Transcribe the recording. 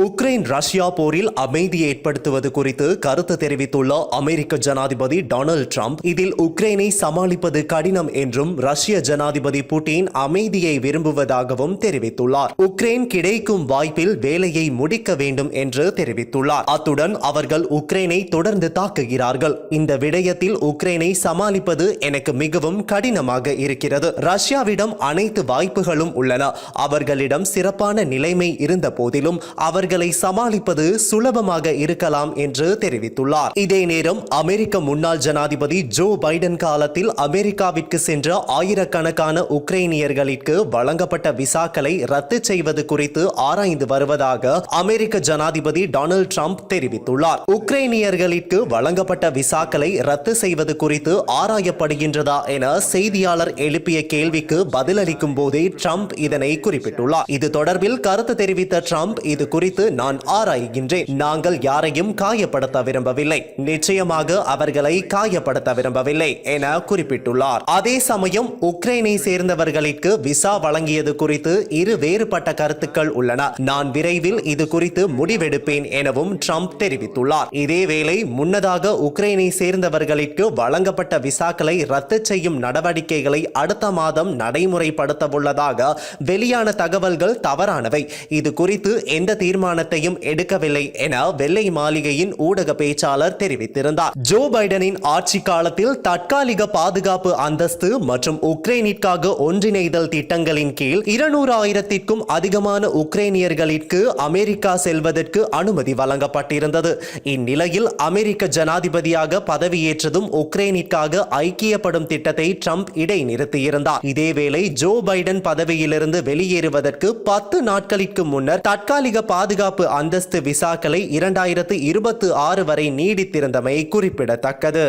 Ukraine Russia போரில் அமைதி ஏற்படுத்துவது குறித்து கருத்து தெரிவித்துள்ள அமெரிக்க ஜனாதிபதி டொனால்டு ட்ரம்ப் இதில் உக்ரைனை சமாளிப்பது கடினம் என்றும் ரஷ்ய ஜனாதிபதி புட்டின் அமைதியை விரும்புவதாகவும் தெரிவித்துள்ளார். உக்ரைன் கிடைக்கும் வாய்ப்பில் வேலையை முடிக்க வேண்டும் என்று தெரிவித்துள்ளார். அத்துடன் அவர்கள் உக்ரைனை தொடர்ந்து தாக்குகிறார்கள். இந்த விடயத்தில் உக்ரைனை சமாளிப்பது எனக்கு மிகவும் கடினமாக இருக்கிறது. ரஷ்யாவிடம் அனைத்து வாய்ப்புகளும் உள்ளன. அவர்களிடம் சிறப்பான நிலைமை இருந்த போதிலும் அவர் அவர்களை சமாளிப்பது சுலபமாக இருக்கலாம் என்று தெரிவித்துள்ளார். இதே நேரம் அமெரிக்க முன்னாள் ஜனாதிபதி ஜோ பைடன் காலத்தில் அமெரிக்காவிற்கு சென்ற ஆயிரக்கணக்கான உக்ரைனியர்களுக்கு வழங்கப்பட்ட விசாக்களை ரத்து செய்வது குறித்து ஆராய்ந்து வருவதாக அமெரிக்க ஜனாதிபதி டொனால்டு ட்ரம்ப் தெரிவித்துள்ளார். உக்ரைனியர்களுக்கு வழங்கப்பட்ட விசாக்களை ரத்து செய்வது குறித்து ஆராயப்படுகின்றதா என செய்தியாளர் எழுப்பிய கேள்விக்கு பதிலளிக்கும் போதே ட்ரம்ப் இதனை குறிப்பிட்டுள்ளார். இது தொடர்பில் கருத்து தெரிவித்த ட்ரம்ப் இது குறித்து நான் ஆராய்கின்றேன். நாங்கள் யாரையும் காயப்படுத்த விரும்பவில்லை. நிச்சயமாக அவர்களை காயப்படுத்த விரும்பவில்லை என குறிப்பிட்டுள்ளார். அதே சமயம் உக்ரைனை சேர்ந்தவர்களுக்கு விசா வழங்கியது குறித்து இரு வேறுபட்ட கருத்துக்கள் உள்ளன. நான் விரைவில் இது குறித்து முடிவெடுப்பேன் எனவும் ட்ரம்ப் தெரிவித்துள்ளார். இதேவேளை முன்னதாக உக்ரைனை சேர்ந்தவர்களுக்கு வழங்கப்பட்ட விசாக்களை ரத்து செய்யும் நடவடிக்கைகளை அடுத்த மாதம் நடைமுறைப்படுத்த உள்ளதாக வெளியான தகவல்கள் தவறானவை. இது குறித்து எந்த தீர்மானம் தீர்மானத்தையும் எடுக்கவில்லை என வெள்ளை மாளிகையின் ஊடக பேச்சாளர் தெரிவித்திருந்தார். ஜோ பைடனின் ஆட்சி காலத்தில் தற்காலிக பாதுகாப்பு அந்தஸ்து மற்றும் உக்ரைனிற்காக ஒன்றிணைதல் திட்டங்களின் கீழ் இருநூறு ஆயிரத்திற்கும் அதிகமான உக்ரைனியர்களிற்கு அமெரிக்கா செல்வதற்கு அனுமதி வழங்கப்பட்டிருந்தது. இந்நிலையில் அமெரிக்க ஜனாதிபதியாக பதவியேற்றதும் உக்ரைனிற்காக ஐக்கியப்படும் திட்டத்தை ட்ரம்ப் இடைநிறுத்தியிருந்தார். இதேவேளை ஜோ பைடன் பதவியிலிருந்து வெளியேறுவதற்கு பத்து நாட்களுக்கு முன்னர் தற்காலிக பாதுகாப்பு பாதுகாப்பு அந்தஸ்து விசாக்களை இரண்டாயிரத்து இருபத்தி ஆறு வரை நீடித்திருந்தமை குறிப்பிடத்தக்கது.